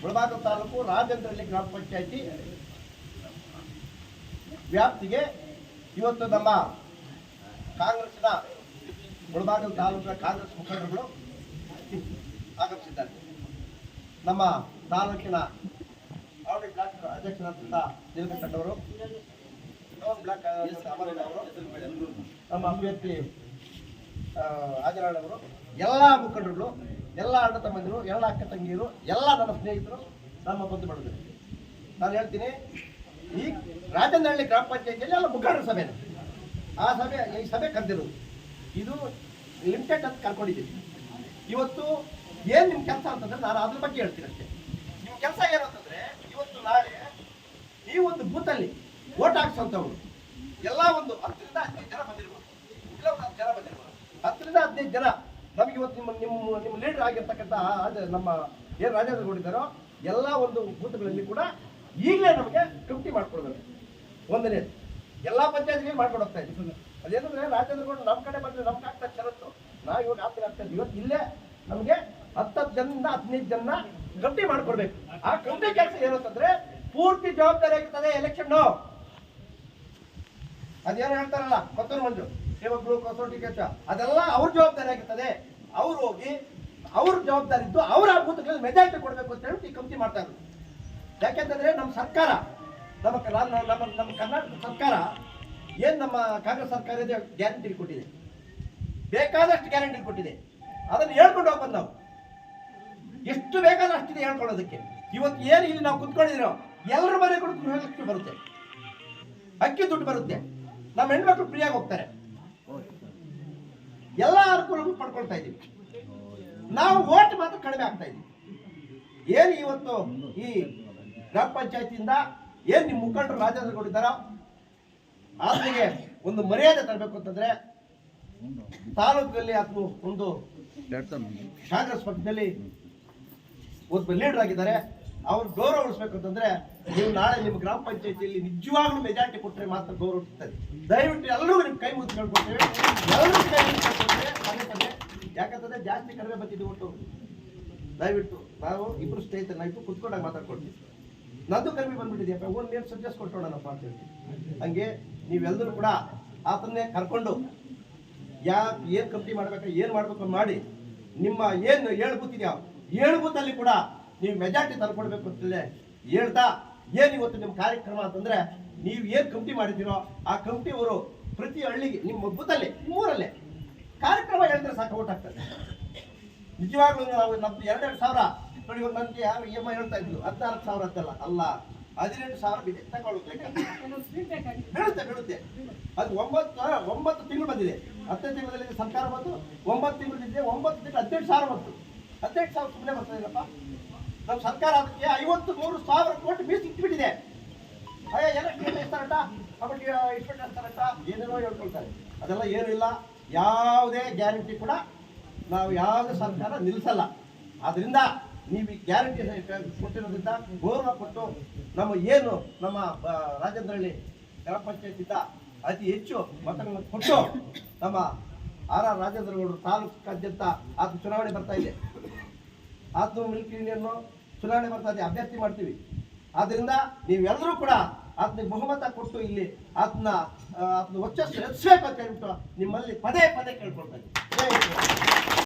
ಮುಳಬಾಗಿಲು ತಾಲೂಕು ರಾಜೇಂದ್ರಹಳ್ಳಿ ಗ್ರಾಮ ಪಂಚಾಯಿತಿ ವ್ಯಾಪ್ತಿಗೆ ಇವತ್ತು ನಮ್ಮ ಕಾಂಗ್ರೆಸ್ನ ಮುಳಬಾಗಿಲು ತಾಲೂಕಿನ ಕಾಂಗ್ರೆಸ್ ಮುಖಂಡರುಗಳು ಆಗಮಿಸಿದ್ದಾರೆ. ನಮ್ಮ ತಾಲೂಕಿನ ಆಲ್ರೆಡಿ ಬ್ಲಾಕ್ ಅಧ್ಯಕ್ಷರಾದಂಥ ನೀಲಕಂಠವರು ಟೌನ್ ಬ್ಲಾಕ್ ಅವರು, ನಮ್ಮ ಅಭ್ಯರ್ಥಿ ಹಾಜರಾಳವರು ಎಲ್ಲ ಮುಖಂಡರುಗಳು, ಎಲ್ಲ ಅಣ್ಣ ತಮ್ಮಂದಿರು, ಎಲ್ಲ ಅಕ್ಕ ತಂಗಿಯರು, ಎಲ್ಲ ನನ್ನ ಸ್ನೇಹಿತರು ನಮ್ಮ ಬಂದು ಬಳಗರು ನಾನು ಹೇಳ್ತೀನಿ, ಈ ರಾಜನಹಳ್ಳಿ ಗ್ರಾಮ ಪಂಚಾಯತಿಯಲ್ಲಿ ಎಲ್ಲ ಮುಖಂಡರ ಸಭೆ ಆ ಸಭೆ, ಈ ಸಭೆ ಕರೆದಿರೋದು. ಇದು ಲಿಮಿಟೆಡ್ ಅಂತ ಕರ್ಕೊಂಡಿದ್ದೀನಿ. ಇವತ್ತು ಏನು ನಿಮ್ಮ ಕೆಲಸ ಅಂತಂದ್ರೆ ನಾನು ಅದ್ರ ಬಗ್ಗೆ ಹೇಳ್ತೀನಿ ಅಷ್ಟೇ. ನಿಮ್ಮ ಕೆಲಸ ಏನು ಅಂತಂದ್ರೆ, ಇವತ್ತು ನಾಳೆ ಈ ಒಂದು ಬೂತಲ್ಲಿ ಓಟ್ ಹಾಕ್ಸೋಂಥವ್ರು. ಎಲ್ಲ ಒಂದು ಹತ್ತರಿಂದ ಹದಿನೈದು ಜನ ಬಂದಿರ್ಬೋದು ಇಲ್ಲ ಒಂದು ಹತ್ತು ಜನ ಬಂದಿರ್ಬೋದು ಹತ್ತರಿಂದ ಹದಿನೈದು ಜನ ನಮಗೆ ಇವತ್ತು ನಿಮ್ಮ ನಿಮ್ಮ ನಿಮ್ಮ ಲೀಡರ್ ಆಗಿರ್ತಕ್ಕಂಥ ನಮ್ಮ ಏನು ರಾಜೇಂದ್ರ ಗೌಡಿದ್ದಾರೋ ಎಲ್ಲ ಒಂದು ಬೂತ್ಗಳಲ್ಲಿ ಕೂಡ ಈಗಲೇ ನಮಗೆ ಕಮಿಟಿ ಮಾಡ್ಕೊಡ್ಬೇಕು. ಒಂದನೇ, ಎಲ್ಲ ಪಂಚಾಯತ್ಗೆ ಮಾಡ್ಕೊಡೋಗ್ತಾ ಇದ್ದೀವಿ. ಅದೇನಂದ್ರೆ ರಾಜೇಂದ್ರ ಗೌಡ ನಮ್ಮ ಕಡೆ ಬಂದರೆ ನಮ್ಗೆ ಆಗ್ತಾ ಷರತ್ತು. ನಾವು ಇವಾಗ ಆಗ್ತಾ ಆಗ್ತಾ ಇದ್ದೀವಿ ಇವತ್ತು ಇಲ್ಲೇ ನಮಗೆ ಹತ್ತತ್ತು ಜನ, ಹದಿನೈದು ಜನ ಕಮಿಟಿ ಮಾಡ್ಕೊಡ್ಬೇಕು. ಆ ಕಮಿಟಿ ಕೆಲಸ ಏನಂತಂದ್ರೆ ಪೂರ್ತಿ ಜವಾಬ್ದಾರಿ ಆಗಿರ್ತದೆ ಎಲೆಕ್ಷನ್ ಅದೇನು ಹೇಳ್ತಾರಲ್ಲ ಮತ್ತೊಂದು ಮಂಜು. ಸೇವಕರು ಕಸೋಟಿ ಕೆಲಸ, ಅದೆಲ್ಲ ಅವ್ರ ಜವಾಬ್ದಾರಿ ಆಗಿರ್ತದೆ. ಅವ್ರು ಹೋಗಿ, ಅವ್ರ ಜವಾಬ್ದಾರಿ ಇದ್ದು ಅವ್ರ ಬೂತ್ಗಳಲ್ಲಿ ಮೆಜಾರಿಟಿ ಕೊಡಬೇಕು ಅಂತ ಹೇಳಿ ಈ ಕಮಿಟಿ ಮಾಡ್ತಾ ಇದ್ರು ಯಾಕೆಂತಂದ್ರೆ ನಮ್ಮ ಸರ್ಕಾರ, ನಮ್ಮ ನಮ್ಮ ನಮ್ಮ ಕರ್ನಾಟಕ ಸರ್ಕಾರ ಏನು ನಮ್ಮ ಕಾಂಗ್ರೆಸ್ ಸರ್ಕಾರ ಇದೆ ಗ್ಯಾರಂಟಿ ಕೊಟ್ಟಿದೆ. ಬೇಕಾದಷ್ಟು ಗ್ಯಾರಂಟಿ ಕೊಟ್ಟಿದೆ. ಅದನ್ನು ಹೇಳ್ಕೊಂಡು ಹೋಗ್ಬೋದು ನಾವು. ಎಷ್ಟು ಬೇಕಾದಷ್ಟಿದೆ ಹೇಳ್ಕೊಳ್ಳೋದಕ್ಕೆ. ಇವತ್ತು ಏನು ಇಲ್ಲಿ ನಾವು ಕುತ್ಕೊಂಡಿರೋ ಎಲ್ಲರ ಮನೆ ಕೂಡ ಗೃಹಲಕ್ಷ್ಮಿ ಬರುತ್ತೆ. ಅಕ್ಕಿ ದುಡ್ಡು ಬರುತ್ತೆ. ನಮ್ಮ ಹೆಣ್ಮಕ್ಳು ಫ್ರೀಯಾಗಿ ಹೋಗ್ತಾರೆ. ಅನುಕೂಲಗಳು ಪಡ್ಕೊಳ್ತಾ ಇದ್ದೀವಿ. ನಾವು ಓಟ್ ಮಾತ್ರ ಕಡಿಮೆ ಆಗ್ತಾ ಇದ್ದೀವಿ. ಏನು ಇವತ್ತು ಈ ಗ್ರಾಮ ಪಂಚಾಯತಿಯಿಂದ ಏನು ನಿಮ್ಮ ಮುಖಂಡರು ರಾಜೇಂದ್ರ ಕೊಟ್ಟಿದ್ದಾರೋ ಆತನಿಗೆ ಒಂದು ಮರ್ಯಾದೆ ತರಬೇಕು ಅಂತಂದ್ರೆ ತಾಲೂಕಲ್ಲಿ ಆತನು ಒಂದು ಕಾಂಗ್ರೆಸ್ ಪಕ್ಷದಲ್ಲಿ ಒಬ್ಬ ಲೀಡರ್ ಆಗಿದ್ದಾರೆ. ಅವ್ರು ಗೌರವ ಉಳಿಸ್ಬೇಕು ಅಂತಂದ್ರೆ ನೀವು ನಾಳೆ ನಿಮ್ಮ ಗ್ರಾಮ ಪಂಚಾಯತಿಯಲ್ಲಿ ನಿಜವಾಗ್ಲೂ ಮೆಜಾರಿಟಿ ಕೊಟ್ಟರೆ ಮಾತ್ರ ಗೌರವ ಸಿಗ್ತದೆ ದಯವಿಟ್ಟು ಎಲ್ಲರೂ ನಿಮ್ಮ ಕೈ ಮುಗಿದು ಕೇಳ್ಕೊಡ್ತೇವೆ ಎಲ್ಲರೂ ಕೈ ಮುಗಿದು ಕೇಳ್ಕೊಳ್ತೇವೆ. ಪದೇ ಪದೇ. ಯಾಕಂತಂದ್ರೆ ಜಾಸ್ತಿ ಕಡಿಮೆ ಬಂದಿದ್ದು ಒಟ್ಟು. ದಯವಿಟ್ಟು ನಾವು ಇಬ್ಬರು ಸ್ನೇಹಿತರು ಇಬ್ಬರು ಕುತ್ಕೊಂಡಾಗ ಮಾತಾಡ್ಕೊಡ್ತೀವಿ ನಂದು ಕಡಿಮೆ ಬಂದ್ಬಿಟ್ಟಿದೆಯಪ್ಪ, ಒಂದು ನೇಮ್ ಸಜೆಸ್ಟ್ ಕೊಟ್ಟೋಣಪ್ಪ ಅಂತ ಹೇಳ್ತೀವಿ. ಹಂಗೆ ನೀವೆಲ್ಲರೂ ಕೂಡ ಆತನ್ನೇ ಕರ್ಕೊಂಡು ಯಾ ಏನು ಕಂಪ್ನಿ ಮಾಡ್ಬೇಕು, ಏನು ಮಾಡ್ಬೇಕು ಮಾಡಿ ನಿಮ್ಮ ಏನು ಏಳು ಬೂತ್ ಇದೆಯಾ ಏಳು ಬೂತಲ್ಲಿ ಕೂಡ ನೀವು ಮೆಜಾರಿಟಿ ತಂದ್ಕೊಡ್ಬೇಕು ಅಂತಲೇ ಹೇಳ್ತಾ ಏನು ಇವತ್ತು ನಿಮ್ಮ ಕಾರ್ಯಕ್ರಮ ಅಂತಂದ್ರೆ ನೀವು ಏನು ಕಮಿಟಿ ಮಾಡಿದ್ದೀರೋ ಆ ಕಮಿಟಿ ಅವರು ಪ್ರತಿ ಹಳ್ಳಿಗೆ ನಿಮ್ಮ ಬೂತಲ್ಲಿ ಮೂರಲ್ಲೇ ಕಾರ್ಯಕ್ರಮ ಹೇಳಿದ್ರೆ ಸಾಕು ಆಗ್ತದೆ ನಿಜವಾಗ್ಲೂ ನಾವು ನಮ್ದು ಎರಡೆರಡು ಸಾವಿರ ನೋಡಿ ಇವಾಗ ನನಗೆ ಯಾರು ಇ ಎಂ ಐ ಹೇಳ್ತಾ ಇದ್ರು, ಹದಿನಾಲ್ಕು ಸಾವಿರ ಅಂತಲ್ಲ ಅಲ್ಲ ಹದಿನೆಂಟು ಸಾವಿರ ಬಿದೆ ತಗೊಳ್ಳುತ್ತೆ ಬೀಳುತ್ತೆ ಬೀಳುತ್ತೆ. ಅದು ಒಂಬತ್ತು ಒಂಬತ್ತು ತಿಂಗಳು ಬಂದಿದೆ. ಹತ್ತನೇ ತಿಂಗಳಲ್ಲಿ ಸರ್ಕಾರ ಬಂತು, ಒಂಬತ್ತು ತಿಂಗಳಿದೆ ಒಂಬತ್ತು ತಿಂಗಳು ಹದಿನೆಂಟು ಸಾವಿರ ಬಂತು. ಹದಿನೆಂಟು ಸಾವಿರ ಸುಮ್ಮನೆ ಬರ್ತದಿಲ್ಲಪ್ಪ ನಮ್ಮ ಸರ್ಕಾರ ಅದಕ್ಕೆ ಐವತ್ತು ಮೂರು ಸಾವಿರ ಕೋಟಿ ಮೀಸಲು ಇಟ್ಬಿಟ್ಟಿದೆ. ಇಟ್ಬಿಟ್ಟು ಏನೇನೋ ಹೇಳ್ಕೊಳ್ತಾರೆ. ಅದೆಲ್ಲ ಏನೂ ಇಲ್ಲ ಯಾವುದೇ ಗ್ಯಾರಂಟಿ ಕೂಡ ನಾವು ಯಾವುದೇ ಸರ್ಕಾರ ನಿಲ್ಲಿಸಲ್ಲ ಆದ್ರಿಂದ ನೀವು ಈ ಗ್ಯಾರಂಟಿ ಕೊಟ್ಟಿರೋದ್ರಿಂದ ಗೌರವ ಕೊಟ್ಟು ನಮ್ಮ ಏನು ನಮ್ಮ ರಾಜೇಂದ್ರಹಳ್ಳಿ ಗ್ರಾಮ ಪಂಚಾಯತಿಂದ ಅತಿ ಹೆಚ್ಚು ಮತಗಳನ್ನು ಕೊಟ್ಟು ನಮ್ಮ ಆರ್ ಆರ್ ರಾಜೇಂದ್ರಗೌಡರು ತಾಲೂಕಾದ್ಯಂತ ಆತ ಚುನಾವಣೆ ಬರ್ತಾ ಇದೆ. ಆತ್ಮ ಮಿಲ್ಕ್ ಯೂನಿಯನ್ನು ಚುನಾವಣೆ ಬರ್ತಾ ಇದೆ ಅಭ್ಯರ್ಥಿ ಮಾಡ್ತೀವಿ ಆದ್ದರಿಂದ ನೀವೆಲ್ಲರೂ ಕೂಡ ಆತ್ಮ ಬಹುಮತ ಕೊಟ್ಟು ಇಲ್ಲಿ ಆತ್ಮ ಆತನ ವರ್ಚಸ್ಸು ಹೆಚ್ಚಬೇಕು ಅಂತ ಹೇಳ್ಬಿಟ್ಟು ನಿಮ್ಮಲ್ಲಿ ಪದೇ ಪದೇ ಕೇಳ್ಕೊಳ್ತಾ ಇದ್ದೀನಿ.